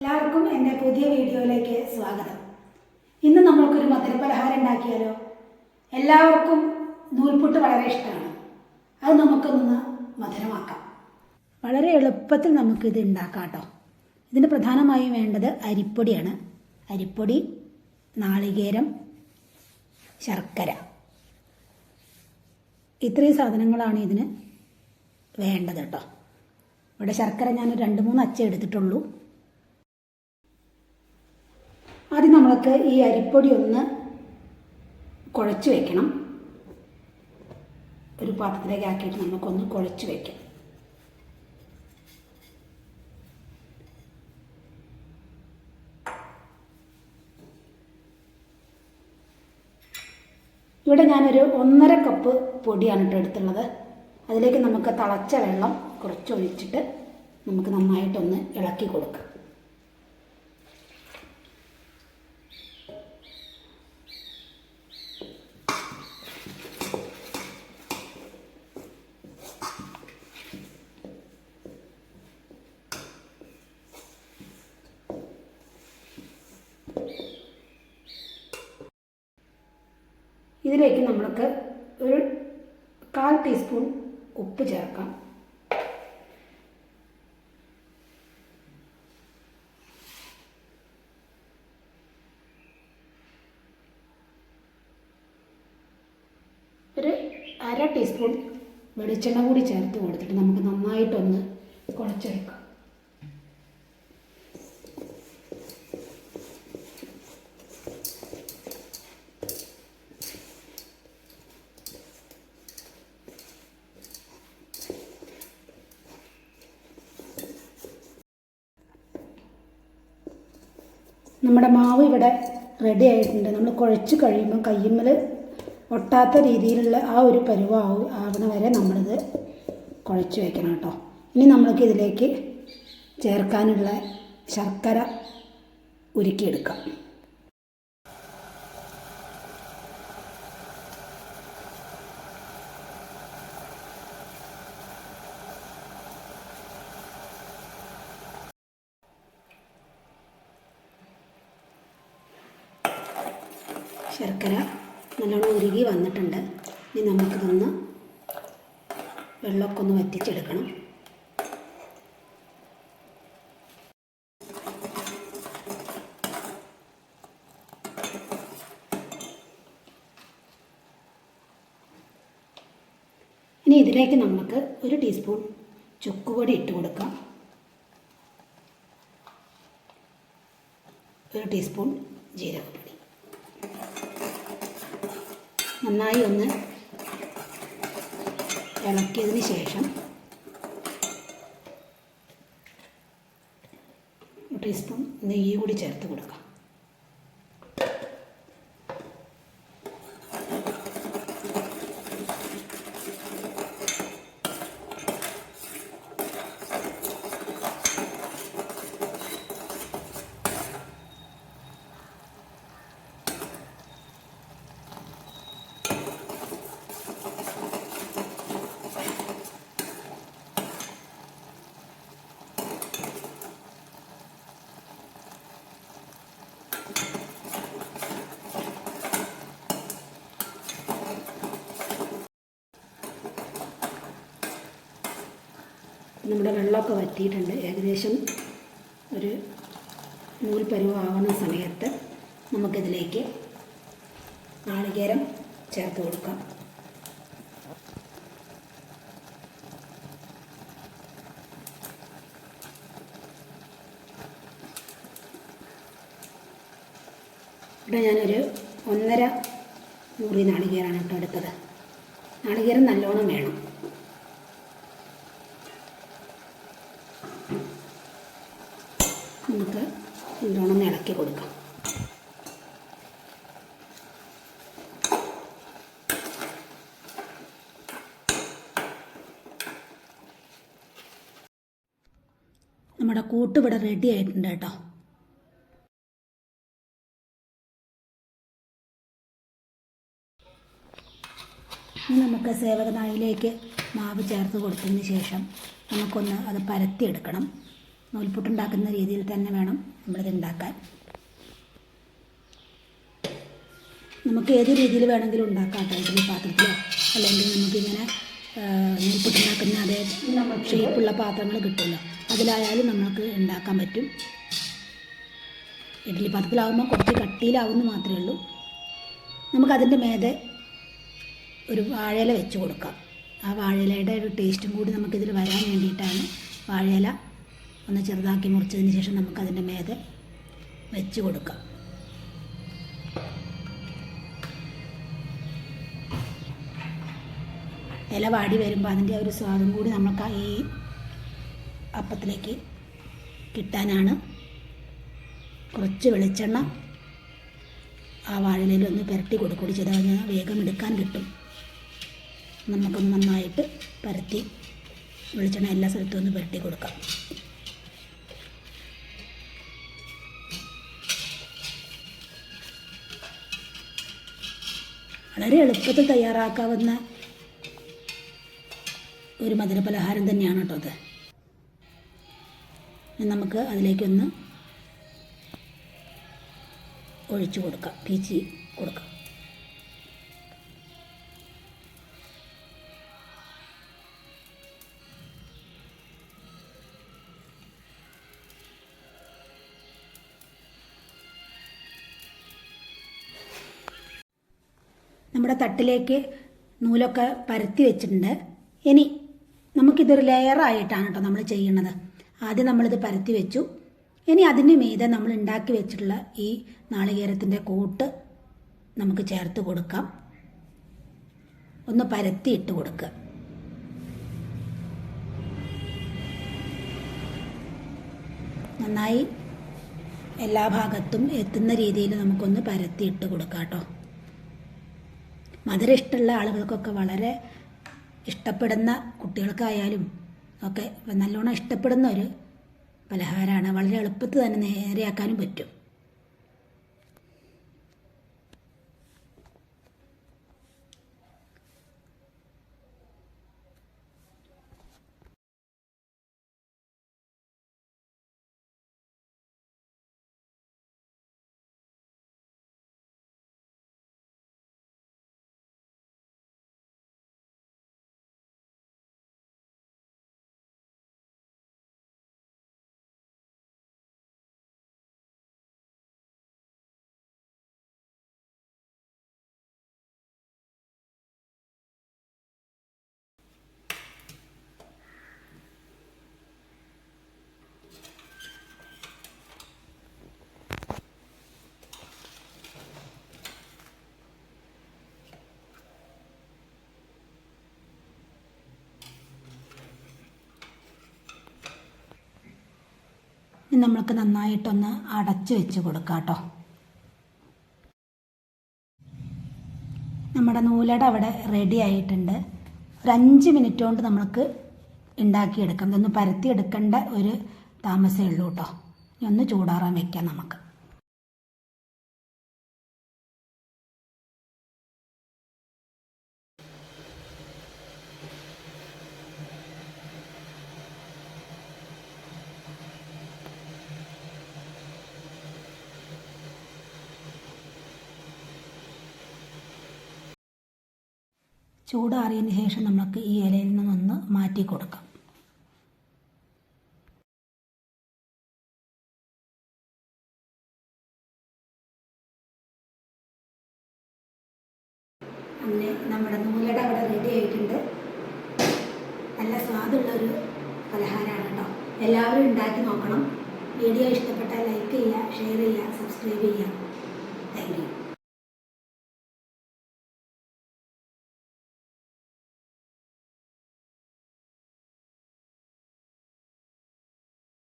എല്ലാവർക്കും എന്റെ പുതിയ വീഡിയോയിലേക്ക് സ്വാഗതം. ഇന്ന് നമ്മൾക്കൊരു മധുരപലഹാരം ഉണ്ടാക്കിയാലോ? എല്ലാവർക്കും നൂൽപുട്ട് വളരെ ഇഷ്ടമാണ്. അത് നമുക്കൊന്ന് മധുരമാക്കാം. വളരെ എളുപ്പത്തിൽ നമുക്കിത് ഉണ്ടാക്കാം കേട്ടോ ഇതിന് പ്രധാനമായും വേണ്ടത് അരിപ്പൊടിയാണ്. അരിപ്പൊടി നാളികേരം ശർക്കര. ഇത്രയും സാധനങ്ങളാണ് ഇതിന് വേണ്ടത് കേട്ടോ. ഇവിടെ ശർക്കര ഞാൻ രണ്ട് മൂന്ന് അച്ച എടുത്തിട്ടുള്ളൂ ആദ്യം നമ്മൾക്ക് ഈ അരിപ്പൊടി ഒന്ന് കുഴച്ച് വെക്കണം. ഒരു പാത്രത്തിലേക്ക് ആക്കിയിട്ട് നമുക്കൊന്ന് കുഴച്ച് വെക്കാം. ഇവിടെ ഞാനൊരു ഒന്നര കപ്പ് പൊടിയാണ് കേട്ടോ എടുത്തുള്ളത്. അതിലേക്ക് നമുക്ക് തിളച്ച വെള്ളം കുറച്ച് ഒഴിച്ചിട്ട് നമുക്ക് നന്നായിട്ടൊന്ന് ഇളക്കി കൊടുക്കാം. ഇതിലേക്ക് നമ്മൾക്ക് ഒരു കാൽ ടീസ്പൂൺ ഉപ്പ് ചേർക്കാം. ഒരു അര ടീസ്പൂൺ വെളിച്ചെണ്ണ കൂടി ചേർത്ത് കൊടുത്തിട്ട് നമുക്ക് നന്നായിട്ടൊന്ന് കുഴച്ചെടുക്കാം. നമ്മുടെ മാവ് ഇവിടെ റെഡി ആയിട്ടുണ്ട്. നമ്മൾ കുഴച്ച് കഴിയുമ്പോൾ കയ്യുമ്മൽ ഒട്ടാത്ത രീതിയിലുള്ള ആ ഒരു പരുവാവും ആവണ വരെ നമ്മളിത് കുഴച്ച് വയ്ക്കണം കേട്ടോ. ഇനി നമ്മൾക്ക് ഇതിലേക്ക് ചേർക്കാനുള്ള ശർക്കര ഉരുക്കിയെടുക്കാം. ശർക്കര നല്ലോണം ഉരുകി വന്നിട്ടുണ്ട്. ഇനി നമുക്കിതൊന്ന് വെള്ളമൊക്കെ ഒന്ന് വറ്റിച്ചെടുക്കണം. ഇനി ഇതിലേക്ക് നമുക്ക് ഒരു ടീസ്പൂൺ ചുക്കുപൊടി ഇട്ട് കൊടുക്കാം. ഒരു ടീസ്പൂൺ ജീരകപ്പൊടി. നന്നായി ഒന്ന് ഇളക്കിയതിന് ശേഷം ടീസ്പൂൺ നെയ്യ് കൂടി ചേർത്ത് കൊടുക്കാം. നമ്മുടെ വെള്ളമൊക്കെ വറ്റിയിട്ടുണ്ട്. ഏകദേശം ഒരു നൂൽ പരുവാകുന്ന സമയത്ത് നമുക്കിതിലേക്ക് നാളികേരം ചേർത്ത് കൊടുക്കാം. ഇവിടെ ഞാനൊരു ഒന്നര മുറി നാളികേരാണ് കേട്ടോ എടുത്തത്. നാളികേരം നല്ലോണം വേണം നമുക്ക് നല്ലോണം ഇളക്കി കൊടുക്കാം. നമ്മുടെ കൂട്ട് ഇവിടെ റെഡി ആയിട്ടുണ്ട് കേട്ടോ. ഇനി നമുക്ക് സേവകനായിലേക്ക് മാവ് ചേർത്ത് കൊടുത്തതിന് ശേഷം നമുക്കൊന്ന് അത് പരത്തിയെടുക്കണം. നൂൽപുട്ടുണ്ടാക്കുന്ന രീതിയിൽ തന്നെ വേണം നമ്മളിത് ഉണ്ടാക്കാൻ. നമുക്ക് ഏത് രീതിയിൽ വേണമെങ്കിലും ഉണ്ടാക്കാം കേട്ടോ പാത്രത്തിലോ? അല്ലെങ്കിൽ നമുക്കിങ്ങനെ നൂൽപുട്ടുണ്ടാക്കുന്ന അതേ ഷേപ്പുള്ള പാത്രങ്ങൾ കിട്ടുമല്ലോ. അതിലായാലും നമുക്ക് ഉണ്ടാക്കാൻ പറ്റും. ഇഡ്ഡലി പാത്രത്തിലാവുമ്പോൾ കുറച്ച് കട്ടിയിലാവുമെന്ന് മാത്രമേ ഉള്ളൂ. നമുക്കതിന്റെ മേതെ ഒരു വാഴയില വെച്ച് കൊടുക്കാം. ആ വാഴയിലയുടെ ഒരു ടേസ്റ്റും കൂടി നമുക്കിതിൽ വരാൻ വേണ്ടിയിട്ടാണ് വാഴയില ഒന്ന് ചെറുതാക്കി മുറിച്ചതിന് ശേഷം നമുക്കതിന്റെ മേതെ വെച്ച് കൊടുക്കാം. ഇല വാടി വരുമ്പോൾ അതിന്റെ ഒരു സ്വാദും കൂടി നമുക്ക് ഈ അപ്പത്തിലേക്ക് കിട്ടാനാണ്. കുറച്ച് വെളിച്ചെണ്ണ ആ വാഴയിലയിൽ ഒന്ന് പുരട്ടി കൊടുക്കൂടി ചെയ്താൽ വേഗം എടുക്കാൻ കിട്ടും. നമുക്കൊന്ന് നന്നായിട്ട് പരത്തി വെളിച്ചെണ്ണ എല്ലാ സ്ഥലത്തും ഒന്ന് പുരട്ടി കൊടുക്കാം. വളരെ എളുപ്പത്തിൽ തയ്യാറാക്കാവുന്ന ഒരു മധുര പലഹാരം തന്നെയാണ് കേട്ടോ അത്. നമുക്ക് അതിലേക്കൊന്ന് ഒഴിച്ചു കൊടുക്കാം. പീച്ചി കൊടുക്കാം. നമ്മുടെ തട്ടിലേക്ക് നൂലൊക്കെ പരത്തി വെച്ചിട്ടുണ്ട്. ഇനി നമുക്കിതൊരു ലെയറായിട്ടാണ് കേട്ടോ നമ്മൾ ചെയ്യണത്. ആദ്യം നമ്മളിത് പരത്തി വെച്ചു. ഇനി അതിന് മീതെ നമ്മൾ ഉണ്ടാക്കി വെച്ചിട്ടുള്ള ഈ നാളികേരത്തിന്റെ കൂട്ട് നമുക്ക് ചേർത്ത് കൊടുക്കാം. ഒന്ന് പരത്തി ഇട്ട് കൊടുക്കുക. നന്നായി എല്ലാ ഭാഗത്തും എത്തുന്ന രീതിയിൽ നമുക്കൊന്ന് പരത്തി ഇട്ട് കൊടുക്കാം കേട്ടോ. മധുരം ഇഷ്ടമുള്ള ആളുകൾക്കൊക്കെ വളരെ ഇഷ്ടപ്പെടുന്ന കുട്ടികൾക്കായാലും ഒക്കെ നല്ലോണം ഇഷ്ടപ്പെടുന്ന ഒരു പലഹാരമാണ്. വളരെ എളുപ്പത്തിൽ തന്നെ നേരെയാക്കാനും പറ്റും ഇനി നമ്മൾക്ക് നന്നായിട്ടൊന്ന് അടച്ചു വെച്ച് കൊടുക്കാം കേട്ടോ. നമ്മുടെ നൂലട അവിടെ റെഡി ആയിട്ടുണ്ട്. ഒരു അഞ്ച് മിനിറ്റ് കൊണ്ട് നമുക്ക് ഉണ്ടാക്കിയെടുക്കാം. ഇതൊന്ന് പരത്തി എടുക്കേണ്ട ഒരു താമസമേ ഉള്ളൂ കേട്ടോ. ഒന്ന് ചൂടാറാൻ വെക്കാം നമുക്ക്. ചൂടാറിയതിന് ശേഷം നമുക്ക് ഈ ഇലയിൽ നിന്നൊന്ന് മാറ്റി കൊടുക്കാം. അങ്ങനെ നമ്മുടെ നൂലട അവിടെ റെഡി ആയിട്ടുണ്ട്. നല്ല സ്വാദുള്ള ഒരു പലഹാരമാണ് കേട്ടോ. എല്ലാവരും ഉണ്ടാക്കി നോക്കണം. വീഡിയോ ഇഷ്ടപ്പെട്ടാൽ ലൈക്ക് ചെയ്യുക ഷെയർ ചെയ്യുക സബ്സ്ക്രൈബ് ചെയ്യുക. Thank you